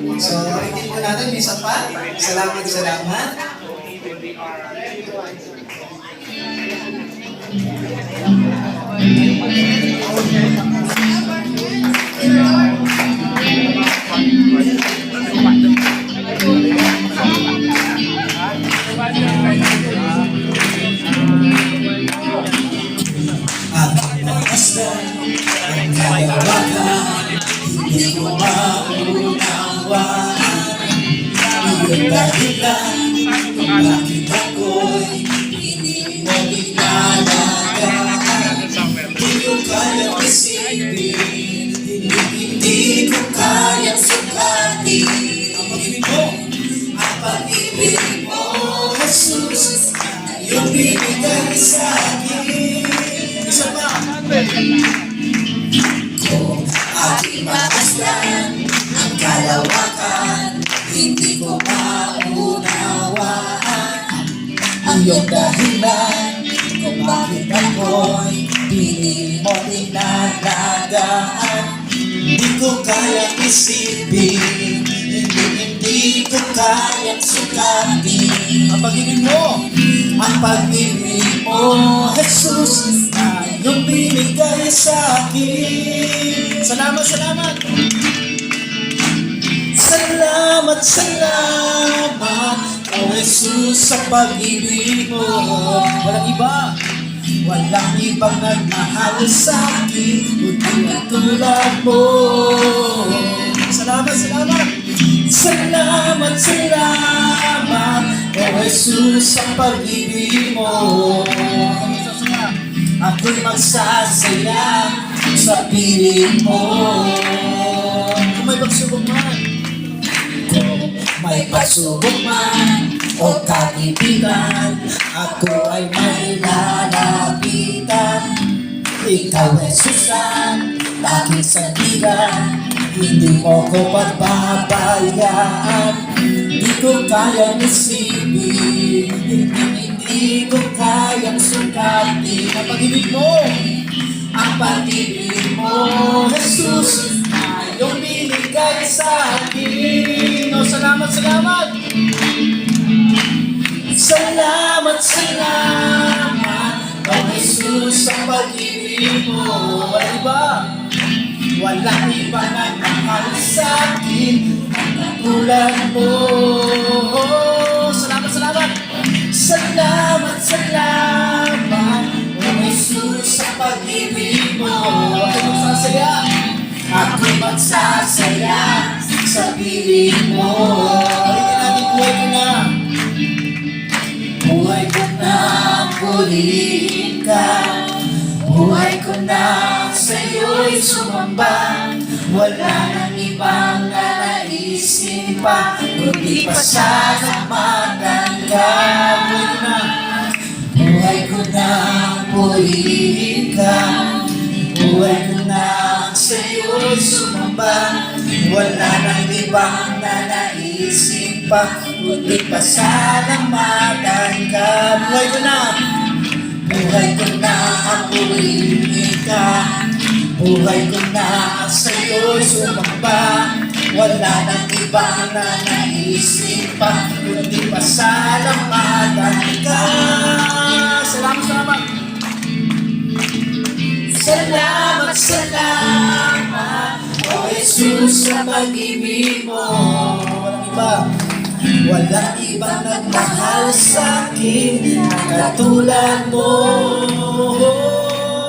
So, ulitin po natin, may isa pa. Salamat, salamat. Ang iyong binigay sa akin. Isa pa. Kung aking ang kalawakan, hindi ko maunawaan ang iyong dahilan kung bakit ako'y pili mo dinalagaan. Hindi ko kayang isipin, hindi, hindi ko kayang sukatin. Ang pag-ibig mo, ang pag-ibig mo, Jesus, na iyong binigay sa akin. Salamat, salamat. Salamat, salamat, O Jesus, sa pag-ibig mo. Walang iba, walang ibang nagmahal sa akin, kundi ang tulad mo. Jesus, sa pag-ibig mo. Ako'y magsasaya sa piling mo. Kung may pagsubok man, may pagsubok man o kaibigan, ako ay may lalapitan. Ikaw ay susan, aking sandigan, hindi mo ko pagbabayaan. Hindi ko kayang isipin, hindi, ko kayang sukatin ang pag-ibig mo. Ang pag-ibig mo, Jesus, iyong binigay sa akin. O, salamat, salamat. Salamat, salamat, O Jesus, sa pag-ibig mo. Walang iba, walang iba na katulad mo. Salamat, salamat. Salamat, salamat, O Jesus, sa pag-ibig mo. Ako magsasaya, ako magsasaya sa piling mo. Balikin natin buhay ko na. Buhay ko na purihin ka Buhay ko na sa'yo'y sumamba Wala nang ibang nanaisip pa Kundi pasalamatan ka Buhay ko na. Buhay ko na purihin ka. Buhay ko na sa'yo'y sumamba. Wala nang ibang nanaisip pa Kundi pasalamatan ka Buhay ko na. Buhay ko na ang purihin ka. Buhay ko na sa'yo'y sumamba. Wala nang ibang nanaisip pa Kundi pasalamatan ka. Salamat, salamat. Salamat, salamat. O Jesus sa pag-ibig mo. Walang iba. Nagmahal sa akin. Katulad mo.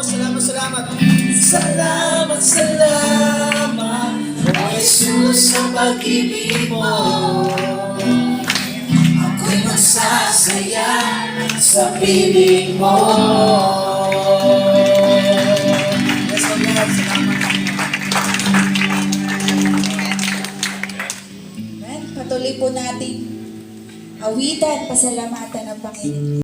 Salamat, salamat. Salamat, salamat Jesus sa pag-ibig mo Ako'y magsasaya sa piling mo Yes, Lord, salamat Amen. Patuloy po natin awitan, pasalamatan ng Panginoon.